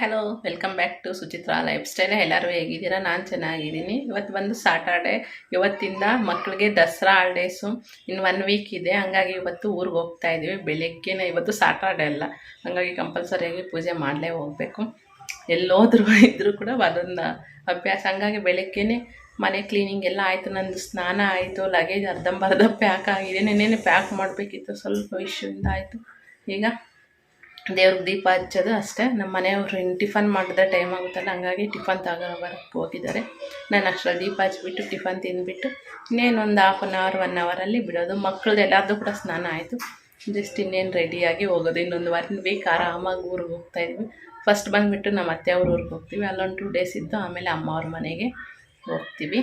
Hello welcome back to Suchitra lifestyle ಎಲ್ಲರೂ ಹೇಗಿದ್ದೀರಾ? ನಾನು ಚೆನ್ನಾಗಿದ್ದೀನಿ. ಇವತ್ತು ಬಂದು ಸಾಟರ್ಡೆ ಇವತ್ತಿಂದ ಮಕ್ಕಳಿಗೆ ದಸರಾ ಹಾಲ್ಡೇಸು ಇನ್ನು ಒನ್ ವೀಕ್ ಇದೆ. ಹಂಗಾಗಿ ಇವತ್ತು ಊರಿಗೆ ಹೋಗ್ತಾ ಇದ್ದೀವಿ ಬೆಳಗ್ಗೆನೇ ಇವತ್ತು ಸಾಟರ್ಡೆ ಅಲ್ಲ. ಹಂಗಾಗಿ ಕಂಪಲ್ಸರಿಯಾಗಿ ಪೂಜೆ ಮಾಡಲೇ ಹೋಗಬೇಕು. ಎಲ್ಲೋದ್ರು ಇದ್ದರೂ ಕೂಡ ಅದೊಂದು ಅಭ್ಯಾಸ. ಹಂಗಾಗಿ ಬೆಳಗ್ಗೆನೇ ಮನೆ ಕ್ಲೀನಿಂಗ್ ಎಲ್ಲ ಆಯಿತು. ನಂದು ಸ್ನಾನ ಆಯಿತು. ಲಗೇಜ್ ಅರ್ಧಂಬರ್ಧ ಪ್ಯಾಕ್ ಆಗಿದೆ. ನೆನೇನೆ ಪ್ಯಾಕ್ ಮಾಡಬೇಕಿತ್ತು. ಸ್ವಲ್ಪ ಇಶ್ಯೂಯಿಂದ ಆಯಿತು. ಈಗ ದೇವ್ರಿಗೆ ದೀಪ ಹಚ್ಚೋದು ಅಷ್ಟೇ. ನಮ್ಮ ಮನೆಯವರು ಇನ್ನು ಟಿಫನ್ ಮಾಡಿದ್ರೆ ಟೈಮ್ ಆಗುತ್ತಲ್ಲ, ಹಂಗಾಗಿ ಟಿಫನ್ ತಗೋ ಬರೋಕ್ಕೆ ಹೋಗಿದ್ದಾರೆ. ನಾನು ಅಷ್ಟರಲ್ಲಿ ದೀಪ ಹಚ್ಬಿಟ್ಟು ಟಿಫನ್ ತಿಂದುಬಿಟ್ಟು ಇನ್ನೇನು ಒಂದು ಹಾಫ್ ಆನ್ ಅವರ್ ಒನ್ ಅವರಲ್ಲಿ ಬಿಡೋದು. ಮಕ್ಕಳದ್ದು ಎಲ್ಲರದ್ದು ಕೂಡ ಸ್ನಾನ ಆಯಿತು. ಜಸ್ಟ್ ಇನ್ನೇನು ರೆಡಿಯಾಗಿ ಹೋಗೋದು. ಇನ್ನೊಂದು ವಾರ ವೀಕ್ ಆರಾಮಾಗಿ ಊರಿಗೆ ಹೋಗ್ತಾ ಇದ್ವಿ. ಫಸ್ಟ್ ಬಂದುಬಿಟ್ಟು ನಮ್ಮ ಅತ್ತೆ ಅವ್ರ ಊರಿಗೆ ಹೋಗ್ತೀವಿ. ಅಲ್ಲೊಂದು ಟೂ ಡೇಸ್ ಇದ್ದು ಆಮೇಲೆ ಅಮ್ಮ ಅವ್ರ ಮನೆಗೆ ಹೋಗ್ತೀವಿ.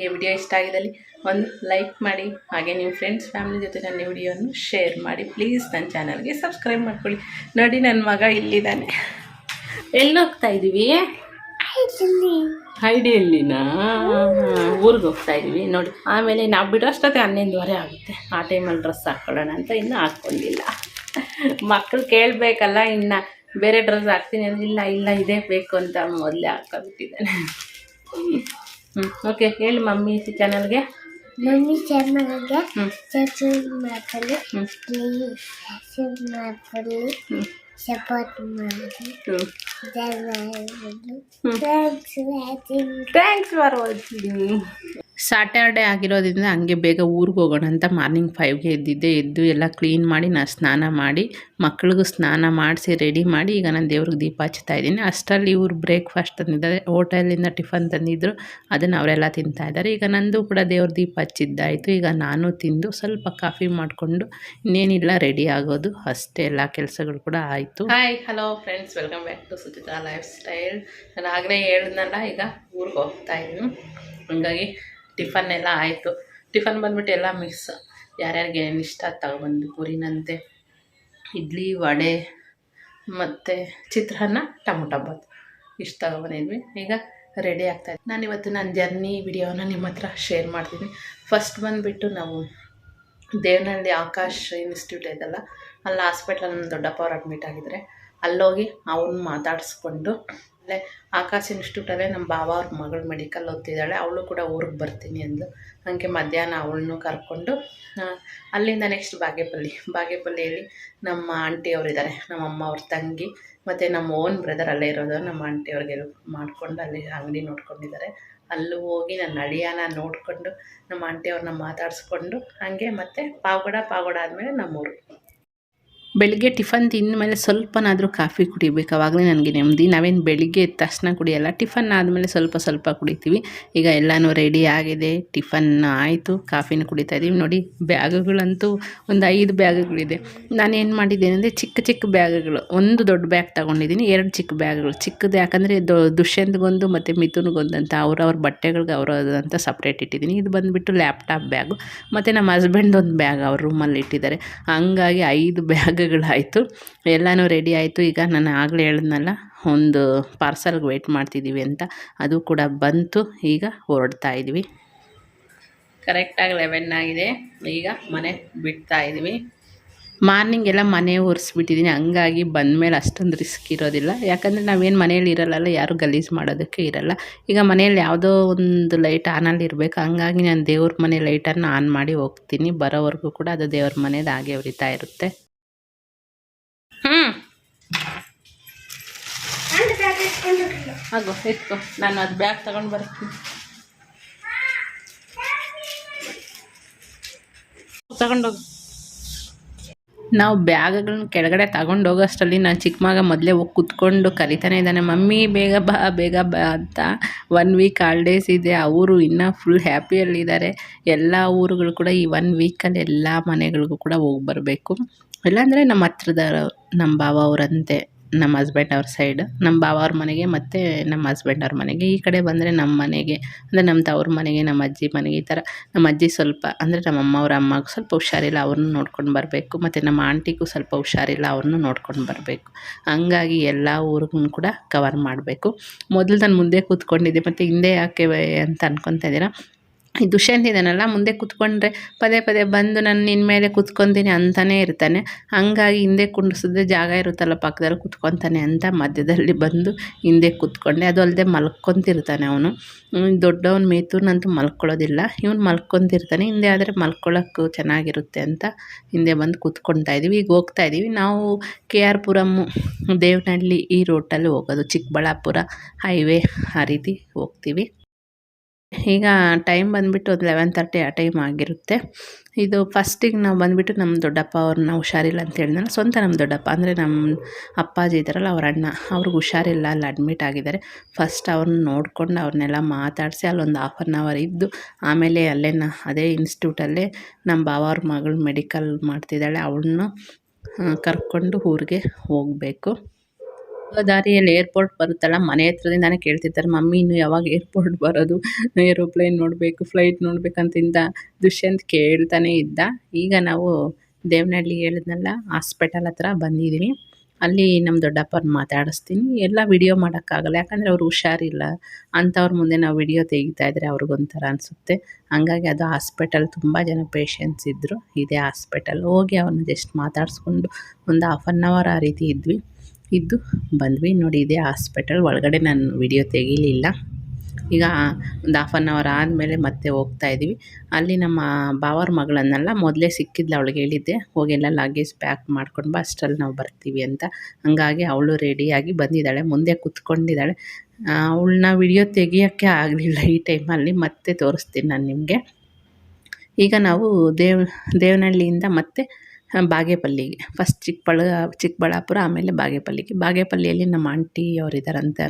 ಈ ವಿಡಿಯೋ ಇಷ್ಟ ಆಗಿದ್ದಲ್ಲಿ. ಒಂದು ಲೈಕ್ ಮಾಡಿ, ಹಾಗೆ ನಿಮ್ಮ ಫ್ರೆಂಡ್ಸ್ ಫ್ಯಾಮಿಲಿ ಜೊತೆ ನನ್ನ ವಿಡಿಯೋನು ಶೇರ್ ಮಾಡಿ. ಪ್ಲೀಸ್ ನನ್ನ ಚಾನಲ್ಗೆ ಸಬ್ಸ್ಕ್ರೈಬ್ ಮಾಡ್ಕೊಳ್ಳಿ. ನೋಡಿ ನನ್ನ ಮಗ ಇಲ್ಲಿದ್ದಾನೆ. ಎಲ್ಲಿ ಹೋಗ್ತಾ ಇದ್ದೀವಿ ಹೈಡಿಯಲ್ಲಿನಾ ಊರಿಗೆ ಹೋಗ್ತಾ ಇದ್ದೀವಿ ನೋಡಿ, ಆಮೇಲೆ ನಾವು ಬಿಡೋಷ್ಟೊತ್ತಿಗೆ ಹನ್ನೊಂದುವರೆ ಆಗುತ್ತೆ. ಆ ಟೈಮಲ್ಲಿ ಡ್ರೆಸ್ ಹಾಕ್ಕೊಳ್ಳೋಣ ಅಂತ ಇನ್ನೂ ಹಾಕ್ಕೊಂಡಿಲ್ಲ ಮಕ್ಕಳು ಕೇಳಬೇಕಲ್ಲ ಇನ್ನು. ಬೇರೆ ಡ್ರೆಸ್ ಹಾಕ್ತೀನಿ ಅಂದ್ರೆ ಇಲ್ಲ ಇಲ್ಲ, ಇದೇ ಬೇಕು ಅಂತ ಮೊದಲೇ ಹಾಕೊಂಡ್ಬಿಟ್ಟಿದ್ದಾನೆ ಹ್ಞೂ ಓಕೆ ಹೇಳಿ ಮಮ್ಮಿ ಚಾನಲ್ಗೆ ಮಮ್ಮಿ ಹ್ಞೂ ಸಬ್ಸ್ಕ್ರೈಬ್ ಮಾಡ್ಕೊಳ್ಳಿ ಸಬ್ಸ್ಕ್ರೈಬ್ ಮಾಡ್ಕೊಳ್ಳಿ ಸಪೋರ್ಟ್ ಮಾಡಿ. Thanks thanks for watching Saturday ಆಗಿರೋದ್ರಿಂದ ಹಂಗೆ ಬೇಗ ಊರಿಗೆ ಹೋಗೋಣ ಅಂತ ಮಾರ್ನಿಂಗ್ ಫೈವ್ಗೆ ಎದ್ದಿದ್ದೆ. ಎದ್ದು ಎಲ್ಲ ಕ್ಲೀನ್ ಮಾಡಿ ನಾನು ಸ್ನಾನ ಮಾಡಿ, ಮಕ್ಳಿಗೂ ಸ್ನಾನ ಮಾಡಿಸಿ ರೆಡಿ ಮಾಡಿ ಈಗ ನಾನು ದೇವ್ರಿಗೆ ದೀಪ ಹಚ್ತಾ ಇದ್ದೀನಿ. ಅಷ್ಟರಲ್ಲಿ ಇವ್ರು ಬ್ರೇಕ್ಫಾಸ್ಟ್ ತಂದಿದ್ದಾರೆ. ಹೋಟೆಲಿಂದ ಟಿಫನ್ ತಂದಿದ್ದರು ಅದನ್ನು ಅವರೆಲ್ಲ ತಿಂತಾ ಇದ್ದಾರೆ. ಈಗ ನಂದು ಕೂಡ ದೇವ್ರ ದೀಪ ಹಚ್ಚಿದ್ದಾಯಿತು. ಈಗ ನಾನು ತಿಂದು ಸ್ವಲ್ಪ ಕಾಫಿ ಮಾಡಿಕೊಂಡು ಇನ್ನೇನಿಲ್ಲ ರೆಡಿ ಆಗೋದು. ಅಷ್ಟೇ ಎಲ್ಲ ಕೆಲಸಗಳು ಕೂಡ ಆಯಿತು. Hi hello friends welcome back to Suchita lifestyle ನಾನು ಆಗಲೇ ಹೇಳಿದ್ನಲ್ಲ, ಈಗ ಊರಿಗೆ ಹೋಗ್ತಾ ಇದ್ದೀನಿ. ಹಂಗಾಗಿ ಟಿಫನ್ ಎಲ್ಲ ಆಯಿತು. ಟಿಫನ್ ಬಂದ್ಬಿಟ್ಟು ಎಲ್ಲ ಮಿಕ್ಸ್ ಯಾರ್ಯಾರಿಗೆ ಏನು ಇಷ್ಟ ತಗೊಬಂದು ಪೂರಿನಂತೆ. ಇಡ್ಲಿ, ವಡೆ ಮತ್ತು ಚಿತ್ರಾನ್ನ, ಟೊಮೊಟೊ ಬಾತ್. ಇಷ್ಟು ತಗೊಬಂದಿದ್ವಿ. ಈಗ ರೆಡಿ ಆಗ್ತಾಯಿದ್ವಿ ನಾನು ಇವತ್ತು ನನ್ನ ಜರ್ನಿ ವಿಡಿಯೋನ ನಿಮ್ಮ ಹತ್ರ ಶೇರ್ ಮಾಡ್ತೀನಿ. ಫಸ್ಟ್ ಬಂದುಬಿಟ್ಟು ನಾವು ದೇವನಹಳ್ಳಿ ಆಕಾಶ್ ಇನ್ಸ್ಟಿಟ್ಯೂಟ್ ಐತಲ್ಲ, ಅಲ್ಲಿ ಹಾಸ್ಪಿಟ್ಲಲ್ಲಿ ನಮ್ಮ ದೊಡ್ಡಪ್ಪ ಅವ್ರು ಅಡ್ಮಿಟ್ ಆಗಿದ್ದಾರೆ ಅಲ್ಲೋಗಿ ಅವನ್ನ ಮಾತಾಡಿಸ್ಕೊಂಡು ಅಲ್ಲೇ ಆಕಾಶ ಇನ್ಸ್ಟಿಟ್ಯೂಟಲ್ಲೇ ನಮ್ಮ ಬಾವ ಅವ್ರ ಮಗಳು ಮೆಡಿಕಲ್ ಓದ್ತಿದ್ದಾಳೆ, ಅವಳು ಕೂಡ ಊರಿಗೆ ಬರ್ತೀನಿ ಅಂದು ಹಾಗೆ ಮಧ್ಯಾಹ್ನ ಅವಳನ್ನು ಕರ್ಕೊಂಡು ಅಲ್ಲಿಂದ ನೆಕ್ಸ್ಟ್ ಬಾಗೇಪಲ್ಲಿ. ಬಾಗೇಪಲ್ಲಿಯಲ್ಲಿ ನಮ್ಮ ಆಂಟಿ ಅವರಿದ್ದಾರೆ, ನಮ್ಮ ಅಮ್ಮ ಅವ್ರ ತಂಗಿ, ಮತ್ತು ನಮ್ಮ ಓನ್ ಬ್ರದರ್ ಅಲ್ಲೇ ಇರೋದು, ನಮ್ಮ ಆಂಟಿ ಅವ್ರಿಗೆ ಮಾಡ್ಕೊಂಡು ಅಲ್ಲಿ ಅಂಗಡಿ ನೋಡ್ಕೊಂಡಿದ್ದಾರೆ. ಅಲ್ಲೂ ಹೋಗಿ ನನ್ನ ಅಳಿಯಾನ ನೋಡಿಕೊಂಡು, ನಮ್ಮ ಆಂಟಿ ಅವ್ರನ್ನ ಮಾತಾಡಿಸ್ಕೊಂಡು, ಹಾಗೆ ಮತ್ತು ಪಾವಗಡ ಪಾವಗಡ ಆದಮೇಲೆ ನಮ್ಮೂರು. ಬೆಳಿಗ್ಗೆ ಟಿಫನ್ ತಿಂದಮೇಲೆ ಸ್ವಲ್ಪನಾದರೂ ಕಾಫಿ ಕುಡಿಬೇಕು. ಆವಾಗಲೇ ನನಗೆ ನೆಮ್ಮದಿ. ನಾವೇನು ಬೆಳಿಗ್ಗೆ ಎದ್ದ ತಕ್ಷಣ ಕುಡಿಯಲ್ಲ. ಟಿಫನ್ ಆದಮೇಲೆ ಸ್ವಲ್ಪ ಸ್ವಲ್ಪ ಕುಡಿತೀವಿ. ಈಗ ಎಲ್ಲನೂ ರೆಡಿ ಆಗಿದೆ. ಟಿಫನ್ ಆಯಿತು. ಕಾಫಿನ ಕುಡಿತಾ ಇದ್ದೀವಿ ನೋಡಿ, ಬ್ಯಾಗುಗಳಂತೂ ಒಂದು ಐದು ಬ್ಯಾಗುಗಳಿದೆ. ನಾನೇನು ಮಾಡಿದ್ದೇನೆ ಅಂದರೆ ಚಿಕ್ಕ ಚಿಕ್ಕ ಬ್ಯಾಗುಗಳು. ಒಂದು ದೊಡ್ಡ ಬ್ಯಾಗ್ ತೊಗೊಂಡಿದ್ದೀನಿ. ಎರಡು ಚಿಕ್ಕ ಬ್ಯಾಗ್ಗಳು. ಚಿಕ್ಕದು ಯಾಕಂದರೆ ದೊ, ದುಷ್ಯಂತ್ಗೊಂದು ಮತ್ತು ಮಿಥುನ್ಗೊಂದು ಅಂತ ಅವ್ರವ್ರ ಬಟ್ಟೆಗಳಿಗೆ ಅವ್ರದ್ದು ಅಂತ ಸಪ್ರೇಟ್ ಇಟ್ಟಿದ್ದೀನಿ. ಇದು ಬಂದುಬಿಟ್ಟು ಲ್ಯಾಪ್ಟಾಪ್ ಬ್ಯಾಗು. ಮತ್ತು ನಮ್ಮ ಹಸ್ಬೆಂಡ್ ಒಂದು ಬ್ಯಾಗ್ ಅವ್ರ ರೂಮಲ್ಲಿ ಇಟ್ಟಿದ್ದಾರೆ. ಹಂಗಾಗಿ ಐದು ಬ್ಯಾಗ್ಗಳಾಯಿತು ಎಲ್ಲನೂ ರೆಡಿ ಆಯಿತು. ಈಗ ನಾನು ಆಗಲೇ ಹೇಳಿದ್ನಲ್ಲ, ಒಂದು ಪಾರ್ಸಲ್ಗೆ ವೆಯ್ಟ್ ಮಾಡ್ತಿದ್ದೀವಿ ಅಂತ. ಅದು ಕೂಡ ಬಂತು. ಈಗ ಹೊರಡ್ತಾ ಇದ್ವಿ. ಕರೆಕ್ಟಾಗಿ ಲೆವೆನ್ ಆಗಿದೆ. ಈಗ ಮನೆ ಬಿಡ್ತಾ ಇದ್ವಿ. ಮಾರ್ನಿಂಗ್ ಎಲ್ಲ ಮನೆ ಒರೆಸ್ಬಿಟ್ಟಿದ್ದೀನಿ ಹಂಗಾಗಿ ಬಂದಮೇಲೆ ಅಷ್ಟೊಂದು ರಿಸ್ಕ್ ಇರೋದಿಲ್ಲ. ಯಾಕಂದರೆ ನಾವೇನು ಮನೇಲಿ ಇರಲ್ಲ ಯಾರು ಗಲೀಜು ಮಾಡೋದಕ್ಕೆ ಇರಲ್ಲ. ಈಗ ಮನೆಯಲ್ಲಿ ಯಾವುದೋ ಒಂದು ಲೈಟ್ ಆನಲ್ಲಿ ಇರಬೇಕು. ಹಂಗಾಗಿ ನಾನು ದೇವ್ರ ಮನೆ ಲೈಟನ್ನು ಆನ್ ಮಾಡಿ ಹೋಗ್ತೀನಿ. ಬರೋವರೆಗೂ ಕೂಡ ಅದು ದೇವ್ರ ಮನೇದು ಹಾಗೆ ಉರಿತಾ ಇರುತ್ತೆ. ಆಗೋ ಎತ್ಕೋ. ನಾನು ಅದು ಬ್ಯಾಗ್ ತಗೊಂಡು ಬರ್ತೀನಿ. ತಗೊಂಡೋಗು. ನಾವು ಬ್ಯಾಗ್ಗಳನ್ನ ಕೆಳಗಡೆ ತಗೊಂಡು ಹೋಗೋಷ್ಟರಲ್ಲಿ ನಾನು ಚಿಕ್ಕ ಮಗ ಮೊದಲೇ ಹೋಗಿ ಕುತ್ಕೊಂಡು ಕರಿತಾನೆ ಇದ್ದಾನೆ ಮಮ್ಮಿ ಬೇಗ ಬಾ ಬೇಗ ಬಾ ಅಂತ. ಒನ್ ವೀಕ್ ಹಾಲ್ಡೇಸ್ ಇದೆ ಅವರು ಇನ್ನೂ ಫುಲ್ ಹ್ಯಾಪಿಯಲ್ಲಿದ್ದಾರೆ ಎಲ್ಲ ಊರುಗಳು ಕೂಡ ಈ ಒನ್ ವೀಕಲ್ಲಿ ಎಲ್ಲ ಮನೆಗಳಿಗೂ ಕೂಡ ಹೋಗಿ ಬರಬೇಕು. ಇಲ್ಲಾಂದರೆ ನಮ್ಮ ಹತ್ರದ ನಮ್ಮ ಬಾವ ಅವರಂತೆ, ನಮ್ಮ ಹಸ್ಬೆಂಡ್ ಅವ್ರ ಸೈಡ್ ನಮ್ಮ ಬಾವ ಅವ್ರ ಮನೆಗೆ ಮತ್ತು ನಮ್ಮ ಹಸ್ಬೆಂಡ್ ಅವ್ರ ಮನೆಗೆ. ಈ ಕಡೆ ಬಂದರೆ ನಮ್ಮ ಮನೆಗೆ, ಅಂದರೆ ನಮ್ಮ ತವ್ರ ಮನೆಗೆ, ನಮ್ಮ ಅಜ್ಜಿ ಮನೆಗೆ ಈ ಥರ ನಮ್ಮ ಅಜ್ಜಿ ಸ್ವಲ್ಪ, ಅಂದರೆ ನಮ್ಮ ಅಮ್ಮ ಅವ್ರ ಅಮ್ಮಗೆ ಸ್ವಲ್ಪ ಹುಷಾರಿಲ್ಲ, ಅವ್ರನ್ನೂ ನೋಡ್ಕೊಂಡು ಬರಬೇಕು. ಮತ್ತು ನಮ್ಮ ಆಂಟಿಗೂ ಸ್ವಲ್ಪ ಹುಷಾರಿಲ್ಲ, ಅವ್ರನ್ನೂ ನೋಡ್ಕೊಂಡು ಬರಬೇಕು. ಹಂಗಾಗಿ ಎಲ್ಲ ಊರಿಗೂ ಕೂಡ ಕವರ್ ಮಾಡಬೇಕು. ಮೊದಲು ನಾನು ಮುಂದೆ ಕೂತ್ಕೊಂಡಿದ್ದೆ, ಮತ್ತು ಹಿಂದೆ ಯಾಕೆ ಅಂತ ಅನ್ಕೊತಾ ಇದ್ದೀರಾ? ಈ ದುಷ್ಯಂತ್ ಇದ್ದಾನಲ್ಲ ಮುಂದೆ ಕೂತ್ಕೊಂಡ್ರೆ ಪದೇ ಪದೇ ಬಂದು ನಾನು ನಿನ್ನ ಮೇಲೆ ಕೂತ್ಕೊತೀನಿ ಅಂತಲೇ ಇರ್ತಾನೆ. ಹಂಗಾಗಿ ಹಿಂದೆ ಕುಂಡಿಸಿದ್ರೆ ಜಾಗ ಇರುತ್ತಲ್ಲ ಪಕ್ಕದಲ್ಲಿ ಕೂತ್ಕೊತಾನೆ ಅಂತ ಮಧ್ಯದಲ್ಲಿ ಬಂದು ಹಿಂದೆ ಕೂತ್ಕೊಂಡೆ. ಅದು ಅಲ್ಲದೆ ಮಲ್ಕೊತಿರ್ತಾನೆ ಅವನು. ದೊಡ್ಡವನ ಮೇತೂರ್ನಂತೂ ಮಲ್ಕೊಳ್ಳೋದಿಲ್ಲ. ಇವನು ಮಲ್ಕೊತಿರ್ತಾನೆ. ಹಿಂದೆ ಆದರೆ ಮಲ್ಕೊಳ್ಳೋಕ್ಕೂ ಚೆನ್ನಾಗಿರುತ್ತೆ ಅಂತ ಹಿಂದೆ ಬಂದು ಕೂತ್ಕೊಳ್ತಾ ಇದ್ದೀವಿ. ಈಗ ಹೋಗ್ತಾ ಇದ್ದೀವಿ. ನಾವು ಕೆ ಆರ್ ಪುರಮ್ಮು ದೇವನಹಳ್ಳಿ ಈ ರೋಟಲ್ಲಿ ಹೋಗೋದು. ಚಿಕ್ಕಬಳ್ಳಾಪುರ ಹೈವೇ ಆ ರೀತಿ ಹೋಗ್ತೀವಿ. ಈಗ ಟೈಮ್ ಬಂದುಬಿಟ್ಟು ಒಂದು ಲೆವೆನ್ ತರ್ಟಿ ಆ ಟೈಮ್ ಆಗಿರುತ್ತೆ. ಇದು ಫಸ್ಟಿಗೆ ನಾವು ಬಂದುಬಿಟ್ಟು ನಮ್ಮ ದೊಡ್ಡಪ್ಪ ಅವ್ರನ್ನ ಹುಷಾರಿಲ್ಲ ಅಂತ ಹೇಳಿದ್ನಲ್ಲ, ಸ್ವಂತ ನಮ್ಮ ದೊಡ್ಡಪ್ಪ ಅಂದರೆ ನಮ್ಮ ಅಪ್ಪಾಜಿ ಇದ್ದಾರಲ್ಲ ಅವ್ರ ಅಣ್ಣ, ಅವ್ರಿಗೆ ಹುಷಾರಿಲ್ಲ, ಅಲ್ಲಿ ಅಡ್ಮಿಟ್ ಆಗಿದ್ದಾರೆ. ಫಸ್ಟ್ ಅವ್ರನ್ನ ನೋಡ್ಕೊಂಡು ಅವ್ರನ್ನೆಲ್ಲ ಮಾತಾಡಿಸಿ ಅಲ್ಲೊಂದು ಹಾಫ್ ಆನ್ ಅವರ್ ಇದ್ದು ಆಮೇಲೆ ಅಲ್ಲೇ ನ ಅದೇ ಇನ್ಸ್ಟಿಟ್ಯೂಟಲ್ಲೇ ನಮ್ಮ ಬಾವ ಅವ್ರ ಮಗಳು ಮೆಡಿಕಲ್ ಮಾಡ್ತಿದ್ದಾಳೆ, ಅವಳನ್ನ ಕರ್ಕೊಂಡು ಊರಿಗೆ ಹೋಗಬೇಕು. ದಾರಿಯಲ್ಲಿ ಏರ್ಪೋರ್ಟ್ ಬರುತ್ತಲ್ಲ, ಮನೆ ಹತ್ರದಿಂದಾನೇ ಕೇಳ್ತಿರ್ತಾರೆ, ಮಮ್ಮಿ, ಇನ್ನು ಯಾವಾಗ ಏರ್ಪೋರ್ಟ್ ಬರೋದು? ಏರೋಪ್ಲೇನ್ ನೋಡಬೇಕು ಫ್ಲೈಟ್ ನೋಡ್ಬೇಕಂತಿಂದ ದುಷ್ಯಂತ್ ಕೇಳ್ತಾನೆ ಇದ್ದ. ಈಗ ನಾವು ದೇವನಹಳ್ಳಿ ಹೇಳಿದ್ನಲ್ಲ ಹಾಸ್ಪಿಟಲ್ ಹತ್ರ ಬಂದಿದ್ದೀನಿ. ಅಲ್ಲಿ ನಮ್ಮ ದೊಡ್ಡಪ್ಪನ ಮಾತಾಡಿಸ್ತೀನಿ. ಎಲ್ಲ ವಿಡಿಯೋ ಮಾಡೋಕ್ಕಾಗಲ್ಲ, ಯಾಕಂದರೆ ಅವ್ರು ಹುಷಾರಿಲ್ಲ. ಅಂಥವ್ರ ಮುಂದೆ ನಾವು ವಿಡಿಯೋ ತೆಗಿತಾ ಇದ್ರೆ ಅವ್ರಿಗೊಂಥರ ಅನಿಸುತ್ತೆ. ಹಂಗಾಗಿ ಅದು ಹಾಸ್ಪಿಟಲ್ ತುಂಬ ಜನ ಪೇಷಂಟ್ಸ್ ಇದ್ದರು ಇದೇ ಹಾಸ್ಪಿಟಲ್ ಹೋಗಿ ಅವ್ರನ್ನ ಜಸ್ಟ್ ಮಾತಾಡಿಸ್ಕೊಂಡು, ಒಂದು ಹಾಫ್ ಆನ್ ಅವರ್ ಆ ರೀತಿ ಇದ್ವಿ. ಇದ್ದು ಬಂದ್ವಿ ನೋಡಿ, ಇದೇ ಹಾಸ್ಪಿಟಲ್ ಒಳಗಡೆ ನಾನು ವಿಡಿಯೋ ತೆಗೀಲಿಲ್ಲ. ಈಗ ಒಂದು ಹಾಫ್ ಆನ್ ಅವರ್ ಆದಮೇಲೆ ಮತ್ತೆ ಹೋಗ್ತಾ ಇದ್ದೀವಿ ಅಲ್ಲಿ ನಮ್ಮ ಬಾವರ ಮಗಳನ್ನೆಲ್ಲ ಮೊದಲೇ ಸಿಕ್ಕಿದ್ಲು ಅವಳಿಗೆ ಹೇಳಿದ್ದೆ ಹೋಗೆಲ್ಲ ಲಗೇಜ್ ಪ್ಯಾಕ್ ಮಾಡ್ಕೊಂಡು ಬಾ, ಅಷ್ಟರಲ್ಲಿ ನಾವು ಬರ್ತೀವಿ ಅಂತ. ಹಂಗಾಗಿ ಅವಳು ರೆಡಿಯಾಗಿ ಬಂದಿದ್ದಾಳೆ, ಮುಂದೆ ಕುತ್ಕೊಂಡಿದ್ದಾಳೆ. ಅವಳನ್ನ ವಿಡಿಯೋ ತೆಗಿಯೋಕ್ಕೆ ಆಗಲಿಲ್ಲ ಈ ಟೈಮಲ್ಲಿ ಮತ್ತೆ ತೋರಿಸ್ತೀನಿ ನಾನು ನಿಮಗೆ. ಈಗ ನಾವು ದೇವ್, ದೇವನಹಳ್ಳಿಯಿಂದ ಮತ್ತೆ ಬಾಗೇಪಲ್ಲಿಗೆ. ಫಸ್ಟ್ ಚಿಕ್ಕಬಳ್ಳ, ಚಿಕ್ಕಬಳ್ಳಾಪುರ, ಆಮೇಲೆ ಬಾಗೇಪಲ್ಲಿಗೆ. ಬಾಗೇಪಲ್ಲಿಯಲ್ಲಿ ನಮ್ಮ ಆಂಟಿ ಅವ್ರು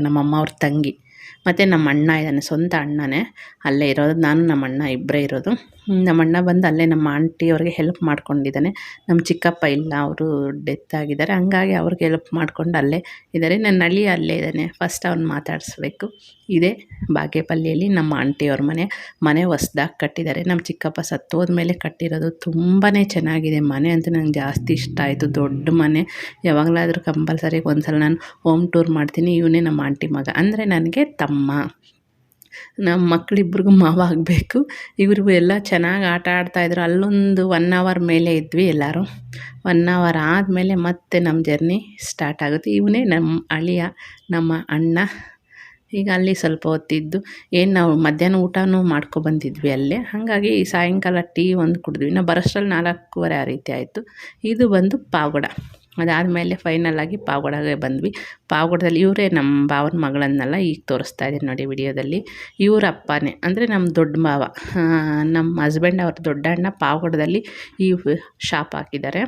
ನಮ್ಮ ಅಮ್ಮ ಅವ್ರ ತಂಗಿ. ಮತ್ತು ನಮ್ಮ ಅಣ್ಣ ಇದ್ದಾನೆ, ಸ್ವಂತ ಅಣ್ಣನೇ. ಅಲ್ಲೇ ಇರೋದು, ನಾನು, ನಮ್ಮ ಅಣ್ಣ ಇಬ್ಬರೇ ಇರೋದು. ನಮ್ಮ ಅಣ್ಣ ಬಂದು ಅಲ್ಲೇ ನಮ್ಮ ಆಂಟಿ ಅವ್ರಿಗೆ ಹೆಲ್ಪ್ ಮಾಡ್ಕೊಂಡಿದ್ದಾನೆ. ನಮ್ಮ ಚಿಕ್ಕಪ್ಪ ಇಲ್ಲ, ಅವರು ಡೆತ್ ಆಗಿದ್ದಾರೆ. ಹಂಗಾಗಿ ಅವ್ರಿಗೆ ಹೆಲ್ಪ್ ಮಾಡ್ಕೊಂಡು ಅಲ್ಲೇ ಇದ್ದಾರೆ. ನನ್ನ ಅಳಿ ಅಲ್ಲೇ ಇದ್ದಾನೆ. ಫಸ್ಟ್ ಅವ್ನು ಮಾತಾಡಿಸ್ಬೇಕು. ಇದೇ ಬಾಗೇಪಲ್ಲಿಯಲ್ಲಿ ನಮ್ಮ ಆಂಟಿಯವ್ರ ಮನೆ. ಮನೆ ಹೊಸ್ದಾಗಿ ಕಟ್ಟಿದ್ದಾರೆ. ನಮ್ಮ ಚಿಕ್ಕಪ್ಪ ಸತ್ತೋದ ಮೇಲೆ ಕಟ್ಟಿರೋದು ತುಂಬಾ ಚೆನ್ನಾಗಿದೆ ಮನೆ ಅಂತೂ ನಂಗೆ ಜಾಸ್ತಿ ಇಷ್ಟ ಆಯಿತು. ದೊಡ್ಡ ಮನೆ. ಯಾವಾಗಲಾದರೂ ಕಂಪಲ್ಸರಿ ಒಂದ್ಸಲ ನಾನು ಹೋಮ್ ಟೂರ್ ಮಾಡ್ತೀನಿ. ಇವನೇ ನಮ್ಮ ಆಂಟಿ ಮಗ. ಅಂದರೆ ನನಗೆ ತಮ್ಮ. ನಮ್ಮ ಮಕ್ಕಳಿಬ್ರಿಗೂ ಮಾವ ಆಗಬೇಕು. ಇವ್ರಿಗೂ ಎಲ್ಲ ಚೆನ್ನಾಗಿ ಆಟ ಆಡ್ತಾಯಿದ್ರು ಅಲ್ಲೊಂದು ಒನ್ ಅವರ್ ಮೇಲೆ ಇದ್ವಿ ಎಲ್ಲರೂ. ಒನ್ ಅವರ್ ಆದಮೇಲೆ ಮತ್ತೆ ನಮ್ಮ ಜರ್ನಿ ಸ್ಟಾರ್ಟ್ ಆಗುತ್ತೆ. ಇವನೇ ನಮ್ಮ ಅಳಿಯ, ನಮ್ಮ ಅಣ್ಣ. ಈಗ ಅಲ್ಲಿ ಸ್ವಲ್ಪ ಹೊತ್ತಿದ್ದು. ಏನು ನಾವು ಮಧ್ಯಾಹ್ನ ಊಟನೂ ಮಾಡ್ಕೊಬಂದಿದ್ವಿ ಅಲ್ಲೇ. ಹಾಗಾಗಿ ಸಾಯಂಕಾಲ ಟೀ ಒಂದು ಕುಡಿದ್ವಿ. ನಾವು ಬರೋಷ್ಟ್ರಲ್ಲಿ ನಾಲ್ಕೂವರೆ ಆ ರೀತಿ ಆಯಿತು. ಇದು ಬಂದು ಪಾವಗಡ ಅದಾದಮೇಲೆ ಫೈನಲಾಗಿ ಪಾವಗಡಗೆ ಬಂದ್ವಿ. ಪಾವಗಡದಲ್ಲಿ ಇವರೇ ನಮ್ಮ ಭಾವನ ಮಗಳನ್ನೆಲ್ಲ ಈಗ ತೋರಿಸ್ತಾ ಇದ್ದೀನಿ ನೋಡಿ ವಿಡಿಯೋದಲ್ಲಿ. ಇವ್ರ ಅಪ್ಪನೇ, ಅಂದರೆ ನಮ್ಮ ದೊಡ್ಡ ಮಾವ ನಮ್ಮ ಹಸ್ಬೆಂಡ್ ಅವ್ರ ದೊಡ್ಡ ಅಣ್ಣ ಪಾವಗಡದಲ್ಲಿ ಈ ಶಾಪ್ ಹಾಕಿದ್ದಾರೆ.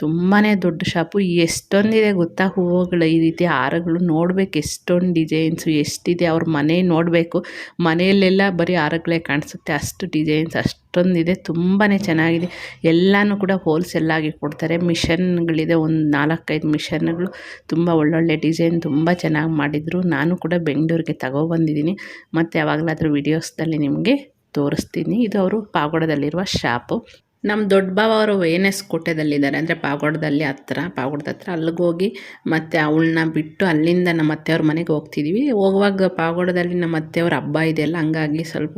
ತುಂಬಾ ದೊಡ್ಡ ಶಾಪು. ಎಷ್ಟೊಂದಿದೆ ಗೊತ್ತಾ? ಹೂವುಗಳು, ಈ ರೀತಿ ಹಾರಗಳು ನೋಡ್ಬೇಕು. ಎಷ್ಟೊಂದು ಡಿಸೈನ್ಸು, ಎಷ್ಟಿದೆ ಅವ್ರ ಮನೆ ನೋಡಬೇಕು. ಮನೆಯಲ್ಲೆಲ್ಲ ಬರೀ ಹಾರಗಳೇ ಕಾಣಿಸುತ್ತೆ. ಅಷ್ಟು ಡಿಸೈನ್ಸ್, ಅಷ್ಟೊಂದಿದೆ. ತುಂಬಾ ಚೆನ್ನಾಗಿದೆ. ಎಲ್ಲನೂ ಕೂಡ ಹೋಲ್ಸೆಲ್ಲಾಗಿ ಕೊಡ್ತಾರೆ. ಮಿಷನ್ಗಳಿದೆ, ಒಂದು ನಾಲ್ಕೈದು ಮಿಷನ್ಗಳು. ತುಂಬ ಒಳ್ಳೊಳ್ಳೆ ಡಿಸೈನ್, ತುಂಬ ಚೆನ್ನಾಗಿ ಮಾಡಿದರು. ನಾನು ಕೂಡ ಬೆಂಗಳೂರಿಗೆ ತಗೊಬಂದಿದ್ದೀನಿ. ಮತ್ತು ಯಾವಾಗಲಾದರೂ ವಿಡಿಯೋಸ್ದಲ್ಲಿ ನಿಮಗೆ ತೋರಿಸ್ತೀನಿ. ಇದು ಅವರು ಪಾವಗಡದಲ್ಲಿರುವ ಶಾಪು. ನಮ್ಮ ದೊಡ್ಡ ಬಾವ ಅವರು ಎನ್ ಎಸ್ ಕೋಟೆದಲ್ಲಿದ್ದಾರೆ ಅಂದರೆ ಪಾವಗಡದಲ್ಲಿ ಹತ್ರ, ಪಾಗೋಡದ ಹತ್ರ ಅಲ್ಲಿಗೆ ಹೋಗಿ ಮತ್ತು ಅವಳನ್ನ ಬಿಟ್ಟು ಅಲ್ಲಿಂದ ನಮ್ಮ ಅತ್ತೆಯವ್ರ ಮನೆಗೆ ಹೋಗ್ತಿದ್ವಿ. ಹೋಗುವಾಗ ಪಾವಗಡದಲ್ಲಿ ನಮ್ಮ ಅತ್ತೆಯವ್ರ ಹಬ್ಬ ಇದೆಯಲ್ಲ ಹಂಗಾಗಿ ಸ್ವಲ್ಪ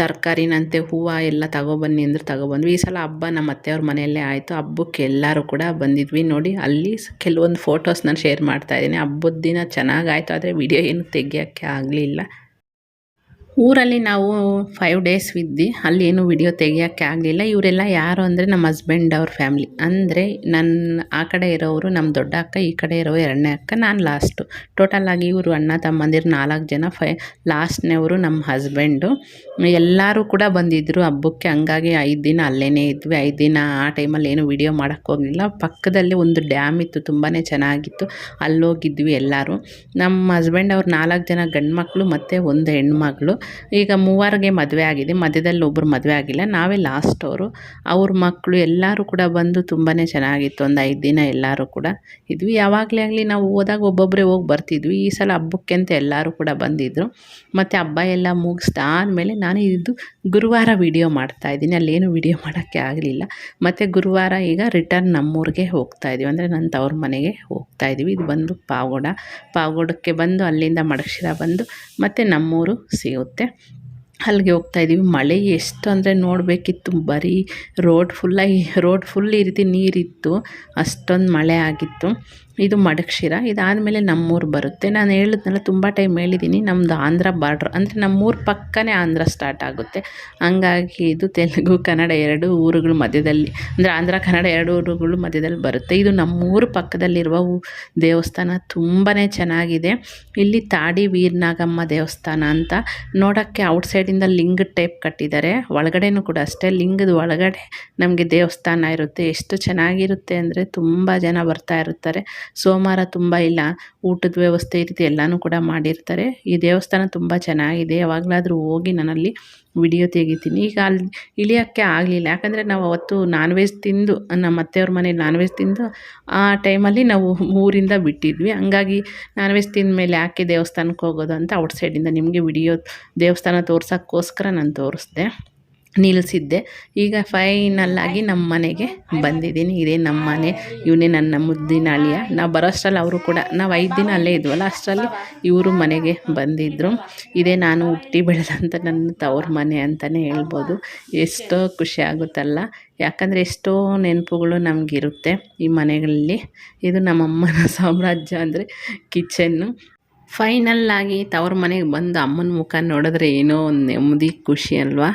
ತರಕಾರಿನಂತೆ ಹೂವು ಎಲ್ಲ ತಗೊಬನ್ನಿ ಅಂದ್ರೆ ತಗೊಬಂದ್ವಿ. ಈ ಸಲ ಹಬ್ಬ ನಮ್ಮ ಅತ್ತೆಯವ್ರ ಮನೆಯಲ್ಲೇ ಆಯಿತು. ಹಬ್ಬಕ್ಕೆ ಎಲ್ಲರೂ ಕೂಡ ಬಂದಿದ್ವಿ. ನೋಡಿ, ಅಲ್ಲಿ ಕೆಲವೊಂದು ಫೋಟೋಸ್ ನಾನು ಶೇರ್ ಮಾಡ್ತಾಯಿದ್ದೀನಿ ಹಬ್ಬದ ದಿನ ಚೆನ್ನಾಗಾಯಿತು ಆದರೆ ವಿಡಿಯೋ ಏನು ತೆಗಿಯೋಕ್ಕೆ ಆಗಲಿಲ್ಲ. ಊರಲ್ಲಿ ನಾವು ಫೈವ್ ಡೇಸ್ ಇದ್ದು ಅಲ್ಲಿ ಏನು ವಿಡಿಯೋ ತೆಗಿಯೋಕ್ಕೆ ಆಗಲಿಲ್ಲ. ಇವರೆಲ್ಲ ಯಾರು ಅಂದರೆ ನಮ್ಮ ಹಸ್ಬೆಂಡ್ ಅವ್ರ ಫ್ಯಾಮ್ಲಿ ಅಂದರೆ ನನ್ನ ಆ ಕಡೆ ಇರೋರು ನಮ್ಮ ದೊಡ್ಡ ಅಕ್ಕ, ಈ ಕಡೆ ಇರೋ ಎರಡನೇ ಅಕ್ಕ, ನಾನು ಲಾಸ್ಟು ಟೋಟಲಾಗಿ ಇವರು ಅಣ್ಣ, ತಮ್ಮಂದಿರು ನಾಲ್ಕು ಜನ ಫೈ ಲಾಸ್ಟ್ನವರು ನಮ್ಮ ಹಸ್ಬೆಂಡು ಎಲ್ಲರೂ ಕೂಡ ಬಂದಿದ್ದರು ಹಬ್ಬಕ್ಕೆ. ಹಂಗಾಗಿ ಐದು ದಿನ ಅಲ್ಲೇ ಇದ್ವಿ. ಐದು ದಿನ ಆ ಟೈಮಲ್ಲಿ ಏನು ವಿಡಿಯೋ ಮಾಡೋಕ್ಕೆ ಹೋಗಲಿಲ್ಲ. ಪಕ್ಕದಲ್ಲಿ ಒಂದು ಡ್ಯಾಮ್ ಇತ್ತು ತುಂಬಾ ಚೆನ್ನಾಗಿತ್ತು. ಅಲ್ಲೋಗಿದ್ವಿ ಎಲ್ಲರೂ. ನಮ್ಮ ಹಸ್ಬೆಂಡ್ ಅವ್ರು ನಾಲ್ಕು ಜನ ಗಂಡು ಮಕ್ಕಳು ಮತ್ತು ಒಂದು ಹೆಣ್ಮಗಳು ಈಗ ಮೂವರಿಗೆ ಮದುವೆ ಆಗಿದೆ, ಮಧ್ಯದಲ್ಲಿ ಒಬ್ಬರು ಮದುವೆ ಆಗಿಲ್ಲ. ನಾವೇ ಲಾಸ್ಟ್ ಅವರು. ಅವ್ರ ಮಕ್ಕಳು ಎಲ್ಲರೂ ಕೂಡ ಬಂದು ತುಂಬಾ ಚೆನ್ನಾಗಿತ್ತು. ಒಂದು ಐದು ದಿನ ಎಲ್ಲರೂ ಕೂಡ ಇದ್ವಿ. ಯಾವಾಗಲೇ ಆಗಲಿ ನಾವು ಹೋದಾಗ ಒಬ್ಬೊಬ್ಬರೇ ಹೋಗಿ ಬರ್ತಿದ್ವಿ. ಈ ಸಲ ಹಬ್ಬಕ್ಕೆ ಅಂತ ಎಲ್ಲರೂ ಕೂಡ ಬಂದಿದ್ದರು ಮತ್ತು ಹಬ್ಬ ಎಲ್ಲ ಮುಗಿಸ್ದಾದ್ಮೇಲೆ ನಾನು ಇದು ಗುರುವಾರ ವೀಡಿಯೋ ಮಾಡ್ತಾಯಿದ್ದೀನಿ ಅಲ್ಲೇನು ವೀಡಿಯೋ ಮಾಡೋಕ್ಕೆ ಆಗಲಿಲ್ಲ. ಮತ್ತು ಗುರುವಾರ ಈಗ ರಿಟರ್ನ್ ನಮ್ಮೂರಿಗೆ ಹೋಗ್ತಾ ಇದ್ದೀವಿ ಅಂದರೆ ನನ್ನ ತವ್ರ ಮನೆಗೆ ಹೋಗ್ತಾ ಇದ್ದೀವಿ ಇದು ಬಂದು ಪಾವಗಡ. ಪಾವಗಡಕ್ಕೆ ಬಂದು ಅಲ್ಲಿಂದ ಮಡಕ್ಷಿರ ಬಂದು ಮತ್ತು ನಮ್ಮೂರು ಸಿಗುತ್ತೆ. ಅಲ್ಲಿಗೆ ಹೋಗ್ತಾ ಇದ್ದೀವಿ ಮಳೆ ಎಷ್ಟು ಅಂದರೆ ನೋಡಬೇಕಿತ್ತು. ಬರೀ ರೋಡ್ ಫುಲ್ಲಾಗಿ ರೋಡ್ ಫುಲ್ ಈ ರೀತಿ ನೀರಿತ್ತು. ಅಷ್ಟೊಂದು ಮಳೆ ಆಗಿತ್ತು. ಇದು ಮಡಕ್ಷಿರ. ಇದಾದಮೇಲೆ ನಮ್ಮೂರು ಬರುತ್ತೆ. ನಾನು ಹೇಳಿದ್ನಲ್ಲ ತುಂಬ ಟೈಮ್ ಹೇಳಿದ್ದೀನಿ ನಮ್ಮದು ಆಂಧ್ರ ಬಾರ್ಡ್ರ್ ಅಂದರೆ ನಮ್ಮೂರು ಪಕ್ಕನೇ ಆಂಧ್ರ ಸ್ಟಾರ್ಟ್ ಆಗುತ್ತೆ. ಹಂಗಾಗಿ ಇದು ತೆಲುಗು, ಕನ್ನಡ ಎರಡು ಊರುಗಳ ಮಧ್ಯದಲ್ಲಿ. ಅಂದರೆ ಆಂಧ್ರ, ಕನ್ನಡ ಎರಡು ಊರುಗಳು ಮಧ್ಯದಲ್ಲಿ ಬರುತ್ತೆ. ಇದು ನಮ್ಮೂರು ಪಕ್ಕದಲ್ಲಿರುವ ದೇವಸ್ಥಾನ ತುಂಬಾ ಚೆನ್ನಾಗಿದೆ. ಇಲ್ಲಿ ತಾಡಿ ವೀರನಾಗಮ್ಮ ದೇವಸ್ಥಾನ ಅಂತ ನೋಡೋಕ್ಕೆ ಔಟ್ಸೈಡಿಂದ ಲಿಂಗದ ಟೈಪ್ ಕಟ್ಟಿದ್ದಾರೆ. ಒಳಗಡೆನೂ ಕೂಡ ಅಷ್ಟೇ. ಲಿಂಗದ ಒಳಗಡೆ ನಮಗೆ ದೇವಸ್ಥಾನ ಇರುತ್ತೆ. ಎಷ್ಟು ಚೆನ್ನಾಗಿರುತ್ತೆ ಅಂದರೆ ತುಂಬ ಜನ ಬರ್ತಾ ಇರ್ತಾರೆ ಸೋಮವಾರ ತುಂಬ ಇಲ್ಲ, ಊಟದ ವ್ಯವಸ್ಥೆ ಈ ರೀತಿ ಎಲ್ಲನೂ ಕೂಡ ಮಾಡಿರ್ತಾರೆ. ಈ ದೇವಸ್ಥಾನ ತುಂಬ ಚೆನ್ನಾಗಿದೆ, ಯಾವಾಗಲಾದರೂ ಹೋಗಿ ನಾನಲ್ಲಿ ವಿಡಿಯೋ ತೆಗಿತೀನಿ. ಈಗ ಅಲ್ಲಿ ಇಳಿಯೋಕ್ಕೆ ಆಗಲಿಲ್ಲ, ಯಾಕಂದರೆ ನಾವು ಅವತ್ತು ನಾನ್ ವೆಜ್ ತಿಂದು, ನಮ್ಮ ಅತ್ತೆಯವ್ರ ಮನೇಲಿ ನಾನ್ ವೆಜ್ ತಿಂದು, ಆ ಟೈಮಲ್ಲಿ ನಾವು ಊರಿಂದ ಬಿಟ್ಟಿದ್ವಿ. ಹಂಗಾಗಿ ನಾನ್ ವೆಜ್ ತಿಂದ ಮೇಲೆ ಯಾಕೆ ದೇವಸ್ಥಾನಕ್ಕೆ ಹೋಗೋದು ಅಂತ ಔಟ್ಸೈಡಿಂದ ನಿಮಗೆ ವಿಡಿಯೋ ದೇವಸ್ಥಾನ ತೋರ್ಸೋಕ್ಕೋಸ್ಕರ ನಾನು ತೋರಿಸ್ದೆ. ನಿಲ್ಲಿಸಿದ್ದೆ. ಈಗ ಫೈನಲ್ಲಾಗಿ ನಮ್ಮ ಮನೆಗೆ ಬಂದಿದ್ದೀನಿ. ಇದೇ ನಮ್ಮ ಮನೆ. ಇವನೇ ನನ್ನ ಮುದ್ದಿನ ಅಳಿಯ ನಾವು ಬರೋಷ್ಟರಲ್ಲಿ ಅವರು ಕೂಡ, ನಾವು ಐದು ದಿನ ಅಲ್ಲೇ ಇದ್ವಲ್ಲ, ಅಷ್ಟರಲ್ಲಿ ಇವರು ಮನೆಗೆ ಬಂದಿದ್ದರು ಇದೇ ನಾನು ಹುಟ್ಟಿ ಬೆಳೆದಂಥ ನನ್ನ ತವ್ರ ಮನೆ ಅಂತಲೇ ಹೇಳ್ಬೋದು. ಎಷ್ಟೋ ಖುಷಿ ಆಗುತ್ತಲ್ಲ. ಯಾಕಂದರೆ ಎಷ್ಟೋ ನೆನಪುಗಳು ನಮಗಿರುತ್ತೆ ಈ ಮನೆಗಳಲ್ಲಿ. ಇದು ನಮ್ಮಮ್ಮನ ಸಾಮ್ರಾಜ್ಯ ಅಂದರೆ ಕಿಚನ್ನು ಫೈನಲ್ಲಾಗಿ ತವ್ರ ಮನೆಗೆ ಬಂದು ಅಮ್ಮನ ಮುಖ ನೋಡಿದ್ರೆ ಏನೋ ಒಂದು ನೆಮ್ಮದಿ, ಖುಷಿ ಅಲ್ವಾ?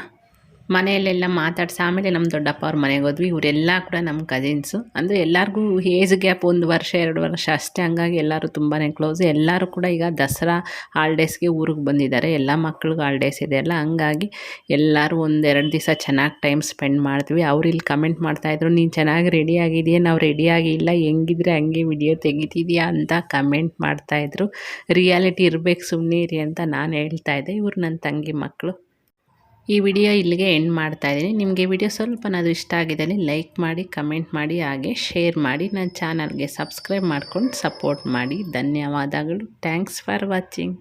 ಮನೆಯಲ್ಲೆಲ್ಲ ಮಾತಾಡ್ಸಿ, ಆಮೇಲೆ ನಮ್ಮ ದೊಡ್ಡಪ್ಪ ಅವ್ರ ಮನೆಗೆ ಹೋದ್ವಿ. ಇವರೆಲ್ಲ ಕೂಡ ನಮ್ಮ ಕಸಿನ್ಸು ಅಂದರೆ ಎಲ್ಲರಿಗೂ ಏಜ್ ಗ್ಯಾಪ್ ಒಂದು ವರ್ಷ, ಎರಡು ವರ್ಷ ಅಷ್ಟೇ. ಹಂಗಾಗಿ ಎಲ್ಲರೂ ತುಂಬಾ ಕ್ಲೋಸ್ ಎಲ್ಲರೂ ಕೂಡ ಈಗ ದಸರಾ ಹಾಲ್ಡೇಸ್ಗೆ ಊರಿಗೆ ಬಂದಿದ್ದಾರೆ. ಎಲ್ಲ ಮಕ್ಳಿಗೆ ಹಾಲ್ಡೇಸ್ ಇದೆ ಅಲ್ಲ. ಹಂಗಾಗಿ ಎಲ್ಲರೂ ಒಂದೆರಡು ದಿವಸ ಚೆನ್ನಾಗಿ ಟೈಮ್ ಸ್ಪೆಂಡ್ ಮಾಡ್ತೀವಿ. ಅವ್ರು ಇಲ್ಲಿ ಕಮೆಂಟ್ ಮಾಡ್ತಾಯಿದ್ರು ನೀನು ಚೆನ್ನಾಗಿ ರೆಡಿ ಆಗಿದೆಯಾ? ನಾವು ರೆಡಿ ಆಗಿಲ್ಲ ಹೆಂಗಿದ್ರೆ ಹಂಗೆ ವಿಡಿಯೋ ತೆಗಿತಿದ್ಯಾ? ಅಂತ ಕಮೆಂಟ್ ಮಾಡ್ತಾಯಿದ್ರು ರಿಯಾಲಿಟಿ ಇರಬೇಕು ಸುಮ್ಮನೆ ಇರಿ ಅಂತ ನಾನು ಹೇಳ್ತಾ ಇದ್ದೆ. ಇವ್ರು ನನ್ನ ತಂಗಿ ಮಕ್ಕಳು ಈ ವಿಡಿಯೋ ಇಲ್ಲಿಗೆ ಎಂಡ್ ಮಾಡ್ತಾ ಇದ್ದೀನಿ. ನಿಮಗೆ ವಿಡಿಯೋ ಸ್ವಲ್ಪನಾದರೂ ಇಷ್ಟ ಆಗಿದ್ದಲ್ಲಿ ಲೈಕ್ ಮಾಡಿ ಕಮೆಂಟ್ ಮಾಡಿ, ಹಾಗೆ ಶೇರ್ ಮಾಡಿ. ನನ್ನ ಚಾನಲ್ಗೆ ಸಬ್ಸ್ಕ್ರೈಬ್ ಮಾಡ್ಕೊಂಡು ಸಪೋರ್ಟ್ ಮಾಡಿ. ಧನ್ಯವಾದಗಳು. Thanks for watching